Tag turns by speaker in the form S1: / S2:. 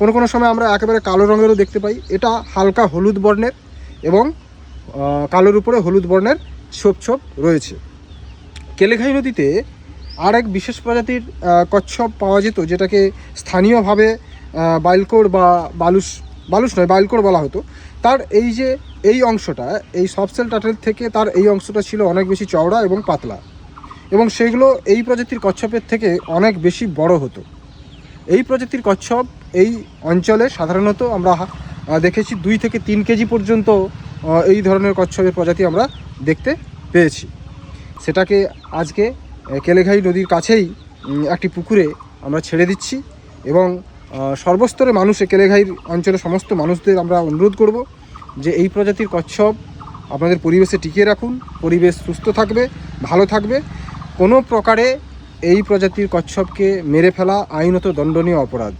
S1: কোনো কোনো সময় আমরা একেবারে কালো রঙেরও দেখতে পাই। এটা হালকা হলুদ বর্ণের এবং কালোর উপরে হলুদ বর্ণের ছোপ ছোপ রয়েছে। কেলেঘাই নদীতে আর এক বিশেষ প্রজাতির কচ্ছপ পাওয়া যেত, যেটাকে স্থানীয়ভাবে বাইলকোর বা বালুস বালুস নয় বাইলকোর বলা হতো। তার এই যে, এই অংশটা, এই সফসেল টাটেল থেকে তার এই অংশটা ছিল অনেক বেশি চওড়া এবং পাতলা। এবং সেগুলো এই প্রজাতির কচ্ছপের থেকে অনেক বেশি বড় হতো। এই প্রজাতির কচ্ছপ এই অঞ্চলে সাধারণত আমরা দেখেছি দুই থেকে তিন কেজি পর্যন্ত এই ধরনের কচ্ছপের প্রজাতি আমরা দেখতে পেয়েছি। সেটাকে আজকে কেলেঘাই নদীর কাছেই একটি পুকুরে আমরা ছেড়ে দিচ্ছি এবং সর্বস্তরে মানুষে এই কেলেঘাইর অঞ্চলের সমস্ত মানুষদের আমরা অনুরোধ করব যে এই প্রজাতির কচ্ছপ আপনাদের পরিবেশে টিকিয়ে রাখুন, পরিবেশ সুস্থ থাকবে, ভালো থাকবে। কোনো প্রকারে এই প্রজাতির কচ্ছপকে মেরে ফেলা আইনত দণ্ডনীয় অপরাধ।